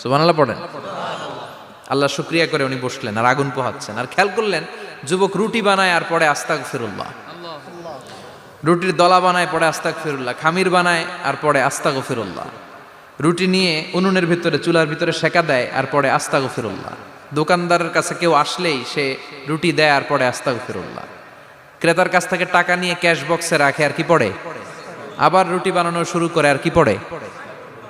সুবহানাল্লাহ পড়েন। আল্লাহ শুক্রিয়া করে উনি বসলেন আর আগুন পোহাচ্ছেন। আর খেয়াল করলেন, যুবক রুটি বানায় আর পরে আস্তাক ফিরুল্লাহ রুটির দলা বানায় পরে আস্তাক ফিরুল্লাহ খামির বানায় আর পরে আস্তাক ফিরুল্লাহ রুটি নিয়ে উনুনের ভিতরে, চুলার ভিতরে সেকা দেয় আর পরে আস্তাক ফিরুল্লাহ দোকানদারের কাছে কেউ আসলেই সে রুটি দেয় আর পরে আস্তাক ফিরুল্লাহ ক্রেতার কাছ থেকে টাকা নিয়ে ক্যাশ বক্সে রাখে আর কি পড়ে? আবার রুটি বানানো শুরু করে আর কি পড়ে?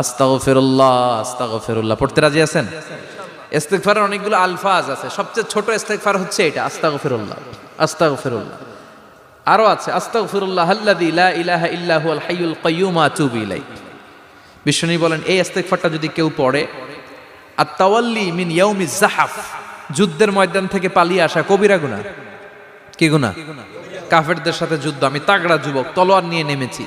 আস্তাগফিরুল্লাহ আস্তাগফিরুল্লাহ। পড়তে রাজি আছেন? ইস্তেগফারের অনেকগুলো আলফাজ আছে। সবচেয়ে ছোট ইস্তেগফার হচ্ছে এটা, আস্তাগফিরুল্লাহ আস্তাগফিরুল্লাহ। আরও আছে, আস্তাগফিরুল্লাহ আল্লাযী লা ইলাহা ইল্লা হুয়াল হাইয়ুল কাইয়্যুম, আতুবু ইলাইহি। বিশ্বনী বলেন, এই ইস্তেগফারটা যদি কেউ পড়ে আর তাওয়াল্লি মিন ইয়াউমি জাহাফ যুদ্ধের ময়দান থেকে পালিয়ে আসা কবিরা গুনাহ। কি গুণা কাফেরদের সাথে যুদ্ধ। আমি তাগড়া যুবক, তলোয়ার নিয়ে নেমেছি।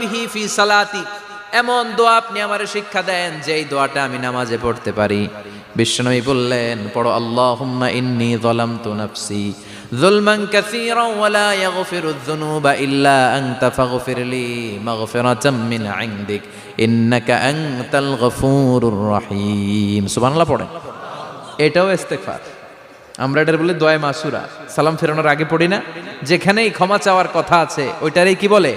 বিহি ফি সালাতি। এমন দোয়া আপনি আমার শিক্ষা দেন যে এই দোয়াটা আমি নামাজে পড়তে পারি। বিশ্বনবী বললেন, পড়ো, আল্লাহুম্মা ইন্নী যালামতু নাফসি যুলমান কাসীরান ওয়া লা ইয়াগফিরু যুনুবা ইল্লা আনতা ফাগফির লি মাগফিরাতাম মিন ইনদিক। ইন্নাকা আনতাল গফুরুর রহিম। সুবহানাল্লাহ পড়েন। এটাও ইস্তেগফার। আমরা এটার বলে দোয়া মাসুরা। সালাম ফেরানোর আগে পড়ি না? যেখানেই ক্ষমা চাওয়ার কথা আছে, ওইটারই কি বলে?